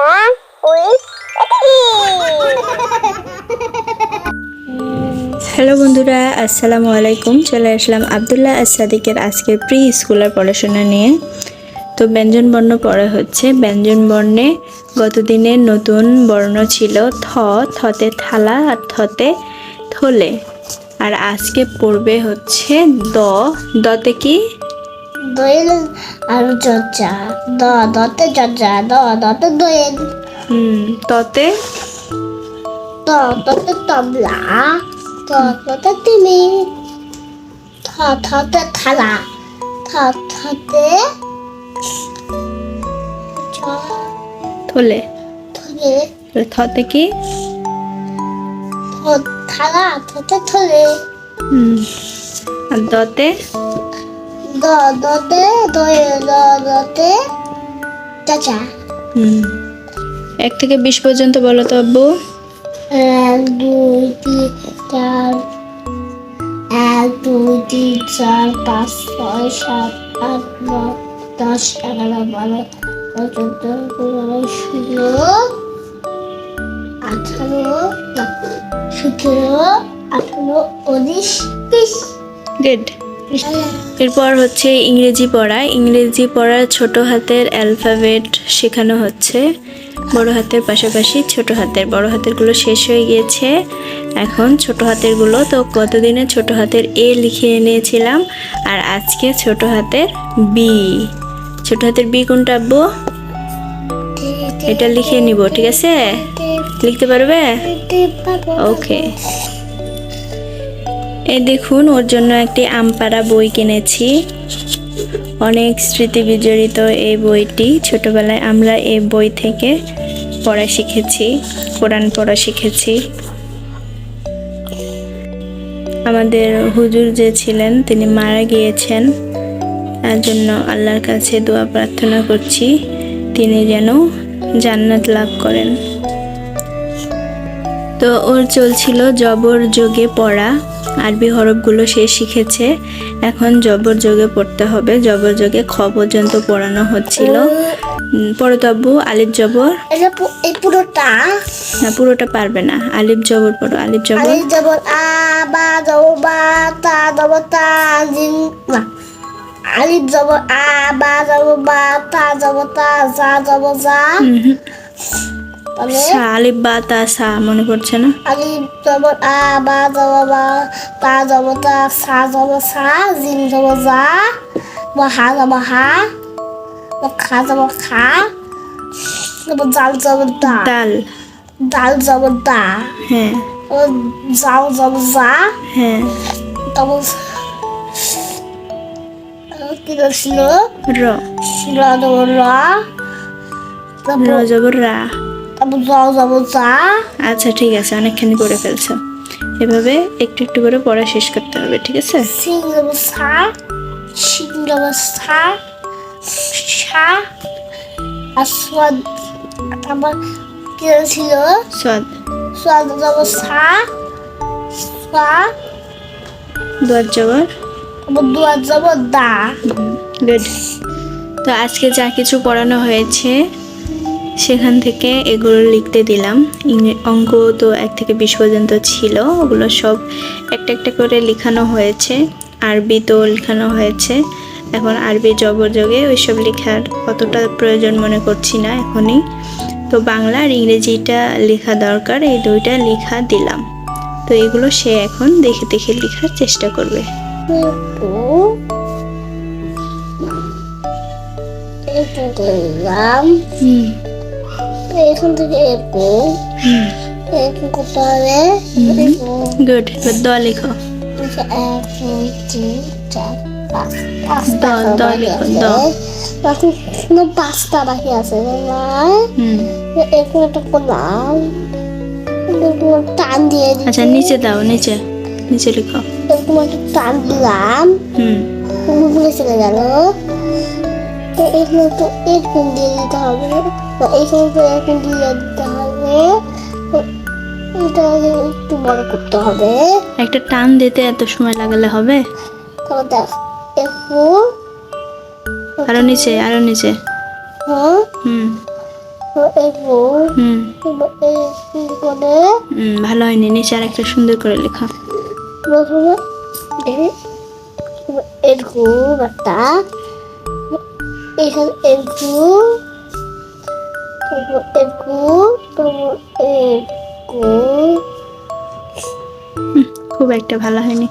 With hello বন্ধুরা, আসসালামু আলাইকুম। চলে আসলাম আবদুল্লাহ আসাদিকের আজকের প্রি স্কুলের পড়াশোনা নিয়ে। তো ব্যঞ্জন বর্ণ পড়া হচ্ছে। ব্যঞ্জন বর্ণে গতদিনের নতুন বর্ণ ছিল থ, থতে থালা আর থতে থলে। আর আজকে পড়বে হচ্ছে দ। দতে কি? দোয়েল আর চর্চা দ দতে চর্চা দ দতে দোয়েল হুম ততে ত ততে তবলা ত ততে তিমি থ থতে থালা থ থতে চ থলে থলে তাহলে থতে কি থ থালা থতে থলে হুম আর দতে দ দতে দোয়েল দ দতে চাচা। হুম। এক থেকে বিশ পর্যন্ত বলো তো আব্বু। এক দুই তিন চার এক দুই তিন চার পাঁচ ছয় সাত আট নয় দশ এগারো বারো চোদ্দ পনেরো ষোলো আঠারো সতেরো আঠারো উনিশ বিশ। গুড এরপর হচ্ছে ইংরেজি পড়া। ইংরেজি পড়ার ছোট হাতের অ্যালফাবেট শেখানো হচ্ছে। বড় হাতের পাশাপাশি ছোট হাতের। বড় হাতেরগুলো শেষ হয়ে গিয়েছে। এখন ছোট হাতেরগুলো তো কতদিনে ছোট হাতের এ লিখিয়ে নিয়েছিলাম আর আজকে ছোট হাতের বি। ছোট হাতের বি কোনটা আব্বু? এটা লিখে নিব ঠিক আছে? লিখতে পারবে? ওকে এই দেখুন, ওর জন্য একটি আমপাড়া বই কিনেছি। অনেক স্মৃতি বিজড়িত এই বইটি। ছোটবেলায় আমরা এই বই থেকে পড়া শিখেছি, কোরআন পড়া শিখেছি। আমাদের হুজুর যে ছিলেন, তিনি মারা গিয়েছেন। তার জন্য আল্লাহর কাছে দোয়া প্রার্থনা করছি, তিনি যেন জান্নাত লাভ করেন। তো ওর চলছিল জবর যোগে পড়া। আরবি হরফগুলো সে শিখেছে। এখন জবর যোগে পড়তে হবে। জবর যোগে খ পর্যন্ত পড়ানো হচ্ছিল। তো আলিফ জবর এই পুরোটা? না পুরোটা পারবে না। আলিফ জবর পড়ো আলিফ জবর আলিফ জবর আ বা জবর বা তা জবর তা জিম না। আলিফ জবর আ বা জবর বা তা জবর তা জা জবর সা আলিফ বা তা সা মনে পড়ছে না? আলিফ জবর আ বা জবর বা তা জবর তা সা জবর সা জিম জবর জা বা হা জবর হা বা খা জবর খা তারপর জাল জবর দা। দাল ডাল জবর দা। হ্যাঁ। জাল জবর জা। হ্যাঁ। তারপর কি ছিল? র। র জবর র। র জবর রা। তারপর জ জবর জা আচ্ছা ঠিক আছে অনেকখানি করে ফেলছো। এভাবে একটু একটু করে পড়া শেষ করতে হবে ঠিক আছে? সিং জবর সা শিং জবর সা সা আর সোয়াদ তারপর কি ছিল? সদ সোয়াদ জবর সা সা দোয়ার তারপর দুয়ার জবর দা। গুড তো আজকে যা কিছু পড়ানো হয়েছে সেখান থেকে এগুলো লিখতে দিলাম। অঙ্ক তো এক থেকে বিশ পর্যন্ত ছিল, ওগুলো সব একটা একটা করে লেখানো হয়েছে। আরবি তো লেখানো হয়েছে। এখন আরবি জবরযোগে ওইসব লেখার অতটা প্রয়োজন মনে করছি না এখনই। তো বাংলা আর ইংরেজিটা লেখা দরকার, এই দুইটা লেখা দিলাম। তো এগুলো সে এখন দেখে দেখে লেখার চেষ্টা করবে। হুম। এখান থেকে হুম একটু করতে হবে। গুড এবার দ লেখো। এক দুই তিন চার পাঁচ। পাঁচটা দ লিখো, দ। বাকি শুধু পাঁচটা বাকি আছে হুম। একটু করলাম টান দিয়ে আচ্ছা নিচে দাও নিচে। নিচে লিখো। এরকম একটু টান দিলাম। হুম। চলে গেল। তো এখানে তো এরকম দিয়ে দিতে হবে। বা এখানে তো এরকম দিয়ে দিতে হবে। তো এটা একটু বড় করতে হবে। একটা টান দিতে এত সময় লাগালে হবে? তারপর দেখ একটু আরও নিচে আরও নিচে। হ্যাঁ? হুম, ভালো হয়নি নিচে আর একটা সুন্দর করে লেখা। প্রথমে এরকম একটা এখানে এরকম তারপর এরকম তারপর হুম, খুব একটা ভালো হয়নি।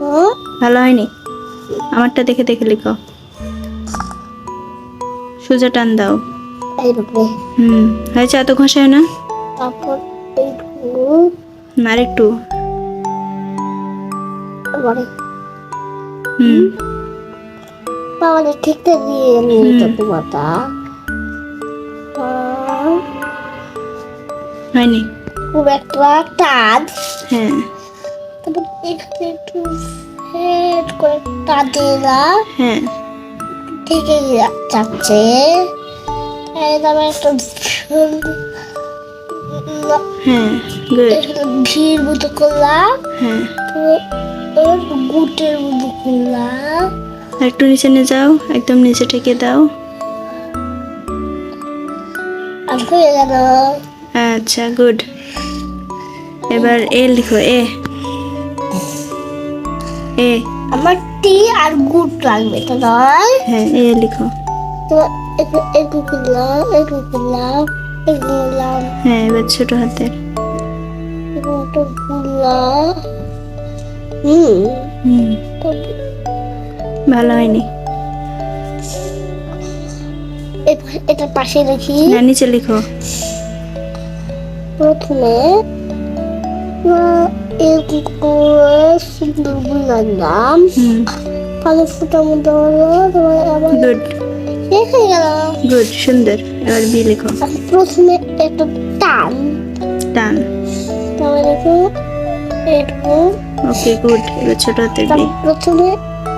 হ্যাঁ ভালো হয়নি? আমারটা দেখে দেখে লিখো। সোজা টান দাও। হুম হয়েছে এত ঘষায় না? তারপর এরকম হুম, আর একটু তারপরে হুম তাহলে ঠিকতে দিয়ে আমি হুম। চতুর্থটা হয়নি খুব একটা টান হ্যাঁ তারপর এখানে একটু হেড করে টান দিলাম হ্যাঁ থেকে যাচ্ছে তারপর একটা হ্যাঁ ভিড় মতো করলাম হ্যাঁ গুটের মতো করলাম একটু নিচে নিয়ে যাও একদম নিচে ঠেকে দাও। আচ্ছা গুড। এবার এ লিখো এ। এ। আমার টি আর গুট লাগবে তো নয় হ্যাঁ এ লিখো। তো একটু করলাম একটু করলাম একটু করলাম হ্যাঁ এবার ছোট হাতের। একটু করলাম হুম। হুম। ভালো হয়নি। এটা পাশে রাখি না নিচে লিখো। প্রথমে আহ, এরকম করে সুন্দর বুলালাম হুম। পানি ফুটার মধ্যে হলো আবার গুড শেষ হয়ে গেল। গুড সুন্দর। এবার বি লিখো। প্রথমে একটা টান। টান। তারপরে দেখো এরকম ওকে গুড এবার ছোট হাতের বি। প্রথমে